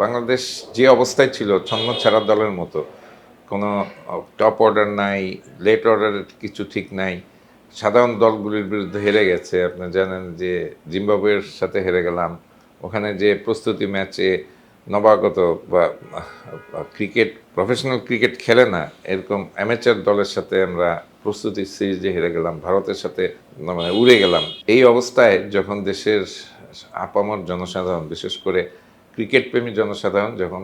বাংলাদেশ যে অবস্থায় ছিল ছন্ন ছাড়া দলের মতো, কোনো টপ অর্ডার নাই লেট অর্ডারের কিছু ঠিক নাই, সাধারণ দলগুলির বিরুদ্ধে হেরে গেছে। আপনি জানেন যে জিম্বাবুয়ের সাথে হেরে গেলাম। ওখানে যে প্রস্তুতি ম্যাচে নবাগত বা ক্রিকেট প্রফেশনাল ক্রিকেট খেলে না, এরকম অ্যামেচার দলের সাথে আমরা প্রস্তুতি সিরিজে হেরে গেলাম, ভারতের সাথে মানে উড়ে গেলাম। এই অবস্থায় যখন দেশের আপামর জনসাধারণ, বিশেষ করে ক্রিকেট প্রেমী জনসাধারণ যখন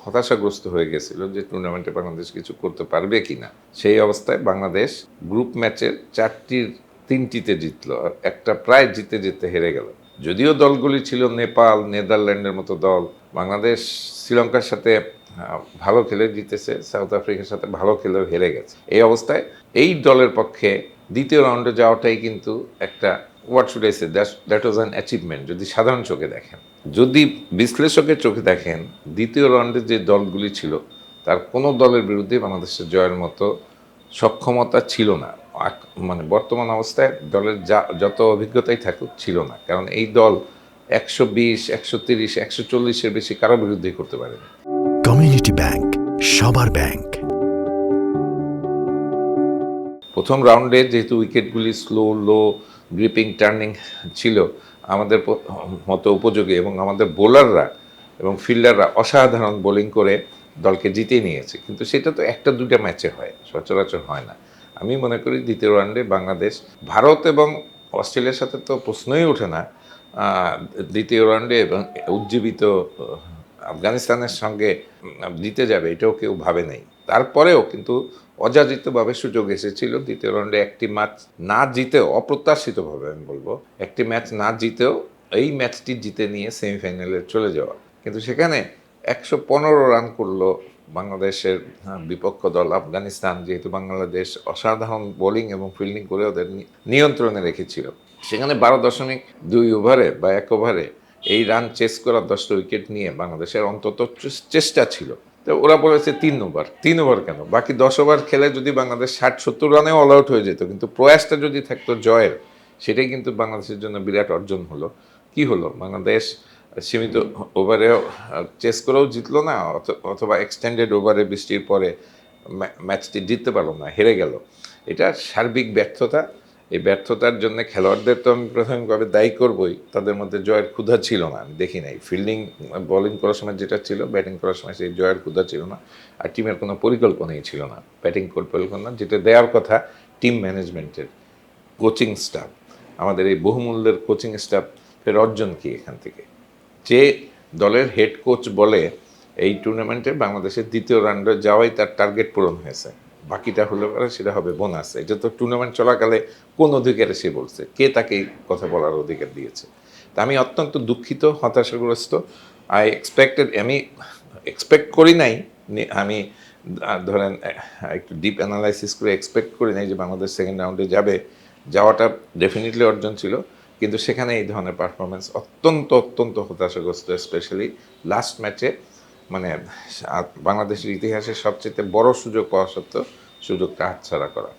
হতাশাগ্রস্ত হয়ে গেছিল যে টুর্নামেন্টে বাংলাদেশ কিছু করতে পারবে কিনা, সেই অবস্থায় বাংলাদেশ গ্রুপ ম্যাচের চারটির তিনটিতে জিতলো, আর একটা প্রায় জিতে জিতে হেরে গেল। যদিও দলগুলি ছিল নেপাল, নেদারল্যান্ডের মতো দল, বাংলাদেশ শ্রীলঙ্কার সাথে ভালো খেলে জিতেছে, সাউথ আফ্রিকার সাথে ভালো খেলেও হেরে গেছে। এই অবস্থায় এই দলের পক্ষে দ্বিতীয় রাউন্ডে যাওয়াটাই কিন্তু একটা what should I say that was an achievement যদি সাধারণ চোখে দেখেন। যদি বিশ্লেষকের চোখে দেখেন, দ্বিতীয় রাউন্ডে যে দলগুলি ছিল, তার কোনো দলের বিরুদ্ধে বাংলাদেশের জয়ের মতো সক্ষমতা ছিল না। মানে বর্তমান অবস্থায় দলের যা, যত অভিজ্ঞতাই থাকুক, ছিল না। কারণ এই দল একশো বিশ, একশো তিরিশ, একশো চল্লিশের বেশি কারও বিরুদ্ধেই করতে পারেনি। কমিউনিটি ব্যাংক সবার ব্যাংক প্রথম রাউন্ডে যেহেতু উইকেটগুলি স্লো, লো, গ্রিপিং, টার্নিং ছিল আমাদের মতো উপযোগী এবং আমাদের বোলাররা এবং ফিল্ডাররা অসাধারণ বোলিং করে দলকে জিতিয়ে নিয়েছে। কিন্তু সেটা তো একটা দুটা ম্যাচে হয়, সচরাচর হয় না। আমি মনে করি দ্বিতীয় রাউন্ডে বাংলাদেশ, ভারত এবং অস্ট্রেলিয়ার সাথে তো প্রশ্নই ওঠে না। দ্বিতীয় রাউন্ডে এবং উজ্জীবিত, আফগানিস্তানের সঙ্গে জিতে যাবে, এটাও কেউ ভাবে নাই। তারপরেও কিন্তু অযাচিতভাবে সুযোগ এসেছিল দ্বিতীয় রাউন্ডে একটি ম্যাচ না জিতেও অপ্রত্যাশিতভাবে আমি বলব একটি ম্যাচ না জিতেও এই ম্যাচটি জিতে নিয়ে সেমিফাইনালে চলে যাওয়া। কিন্তু সেখানে একশো পনেরো রান করল বাংলাদেশের হ্যাঁ, বিপক্ষ দল আফগানিস্তান যেহেতু বাংলাদেশ অসাধারণ বোলিং এবং ফিল্ডিং করে ওদের নিয়ন্ত্রণে রেখেছিল। সেখানে বারো দশমিক দুই ওভারে বা এক ওভারে এই রান চেস করার দশটা উইকেট নিয়ে বাংলাদেশের অন্তত চেষ্টা ছিল। তো ওরা বলেছে তিন ওভার। তিন ওভার কেন? বাকি দশ ওভার খেলে যদি বাংলাদেশ ষাট সত্তর রানেও অল আউট হয়ে যেত, কিন্তু প্রয়াসটা যদি থাকতো জয়ের, সেটাই কিন্তু বাংলাদেশের জন্য বিরাট অর্জন হলো। কি হলো? বাংলাদেশ সীমিত ওভারেও চেস করেও জিতলো না, অথ- অথবা এক্সটেন্ডেড ওভারে বৃষ্টির পরে ম্যাচটি জিততে পারল না, হেরে গেল। এটা সার্বিক ব্যর্থতা। এই ব্যর্থতার জন্য খেলোয়াড়দের তো আমি প্রাথমিকভাবে দায়ী করবই। তাদের মধ্যে জয়ের ক্ষুধা ছিল না, আমি দেখি নাই। ফিল্ডিং বোলিং করার সময় যেটা ছিল ব্যাটিং করার সময় সেই জয়ের ক্ষুধা ছিল না। আর টিমের কোনো পরিকল্পনাই ছিল না। ব্যাটিং পরিকল্পনা যেটা দেওয়ার কথা টিম ম্যানেজমেন্টের কোচিং স্টাফ আমাদের এই বহুমূল্যের কোচিং স্টাফের অর্জন কি এখান থেকে? যে দলের হেড কোচ বলে এই টুর্নামেন্টে বাংলাদেশের দ্বিতীয় রাউন্ডে যাওয়াই তার টার্গেট পূরণ হয়েছে। বাকিটা হলে পরে সেটা হবে বোনাস এটা তো টুর্নামেন্ট চলাকালে কোন অধিকারে সে বলছে? কে তাকে কথা বলার অধিকার দিয়েছে? তা আমি অত্যন্ত দুঃখিত, হতাশাগ্রস্ত। আই এক্সপেক্টেড আমি এক্সপেক্ট করি নাই আমি ধরেন একটু ডিপ অ্যানালাইসিস করে এক্সপেক্ট করি নাই যে বাংলাদেশ সেকেন্ড রাউন্ডে যাবে। যাওয়াটা ডেফিনেটলি অর্জন ছিল। কিন্তু সেখানে এই ধরনের পারফরমেন্স অত্যন্ত অত্যন্ত হতাশাগ্রস্ত স্পেশালি লাস্ট ম্যাচে মানে বাংলাদেশের ইতিহাসের সবচেয়ে বড় সুযোগ পাওয়া সত্ত্বেও সুযোগটা হাতছাড়া করা।